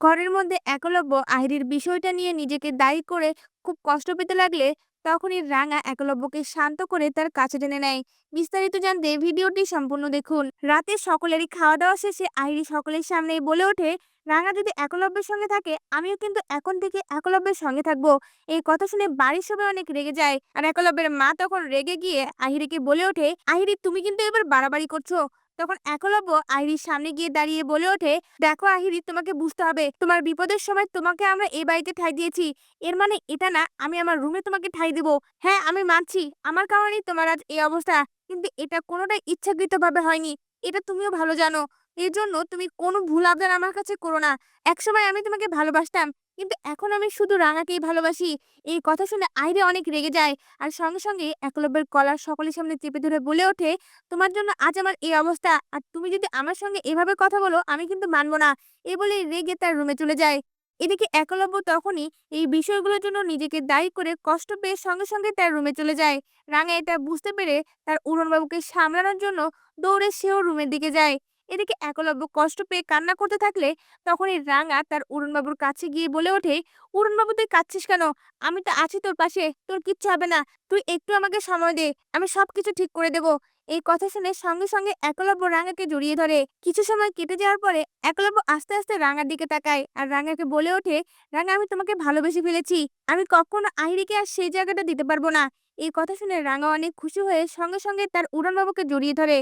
ঘরের মধ্যে একলব্য আহিরির বিষয়টা নিয়ে নিজেকে দায়ী করে খুব কষ্ট পেতে লাগলে তখনই রাঙা একলব্যকে শান্ত করে তার কাছে টেনে নেয়। বিস্তারিত জানতে ভিডিওটি সম্পূর্ণ দেখুন। রাতে সকলেরই খাওয়া দাওয়া শেষে আহিরি সকলের সামনেই বলে ওঠে, রাঙা যদি একলব্যের সঙ্গে থাকে, আমিও কিন্তু এখন থেকে একলব্যের সঙ্গে থাকব। এই কথা শুনে বাড়ির সবাই অনেক রেগে যায় আর একলব্যের মা তখন রেগে গিয়ে আহিরিকে বলে ওঠে আহিরি তুমি কিন্তু এবার বাড়াবাড়ি করছ। তখন একলব্য আহিরির সামনে গিয়ে দাঁড়িয়ে বলে ওঠে, দেখো আহিরি, তোমাকে বুঝতে হবে, তোমার বিপদের সময় তোমাকে আমরা এই বাড়িতে ঠাই দিয়েছি। এর মানে এটা না, আমি আমার রুমে তোমাকে ঠাই দেবো। হ্যাঁ আমি মানছি, আমার কারণেই তোমার আজ এই অবস্থা। কিন্তু এটা কোনোটাই ইচ্ছাকৃতভাবে হয়নি। এটা তুমিও ভালো জানো। এর জন্য তুমি কোনো ভুল আবদার আমার কাছে করো না। একসময় আমি তোমাকে ভালোবাসতাম। কিন্তু এখন আমি শুধু রাঙাকেই ভালোবাসি। এই কথা শুনে আইরে অনেক রেগে যায়। আর সঙ্গে সঙ্গে একলব্যের কলার সকলের সামনে চেপে ধরে বলে ওঠে, তোমার জন্য আজ আমার এই অবস্থা। আর তুমি যদি আমার সঙ্গে এভাবে কথা বলো, আমি কিন্তু মানবো না। এ বলে রেগে তার রুমে চলে যায়। এদিকে একলব্য তখনই এই বিষয়গুলোর জন্য নিজেকে দায়ী করে কষ্ট পেয়ে সঙ্গে সঙ্গে তার রুমে চলে যায়। রাঙা এটা বুঝতে পেরে তার উড়নবাবুকে সামলানোর জন্য দৌড়ে সেও রুমের দিকে যায়। এদিকে একলব্য কষ্ট পেয়ে কান্না করতে থাকলে তখনই রাঙা তার উড়নবাবুর কাছে গিয়ে বলে ওঠে উড়নবাবু তুই কাঁদছিস কেন? আমি তো আছি তোর পাশে, তোর কিচ্ছু হবে না। তুই একটু আমাকে সময় দে, আমি সবকিছু ঠিক করে দেব। এই কথা শুনে সঙ্গে সঙ্গে একলব্য রাঙাকে জড়িয়ে ধরে। কিছু সময় কেটে যাওয়ার পরে একলব্য আস্তে আস্তে রাঙার দিকে তাকায় আর রাঙাকে বলে ওঠে, রাঙা, আমি তোমাকে ভালোবেসে ফেলেছি। আমি কখনো আহিরিকে আর সেই জায়গাটা দিতে পারব না। এই কথা শুনে রাঙা অনেক খুশি হয়ে সঙ্গে সঙ্গে তার উড়নবাবুকে জড়িয়ে ধরে।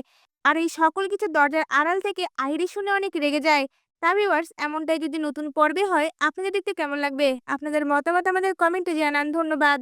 আর এই সকল কিছু দরজার আড়াল থেকে আইরি শুনে অনেক রেগে যায়। তা ভিউয়ার্স এমনটাই যদি নতুন পর্বে হয়, আপনাদের দেখতে কেমন লাগবে? আপনাদের মতামত আমাদের কমেন্টে জানান। ধন্যবাদ।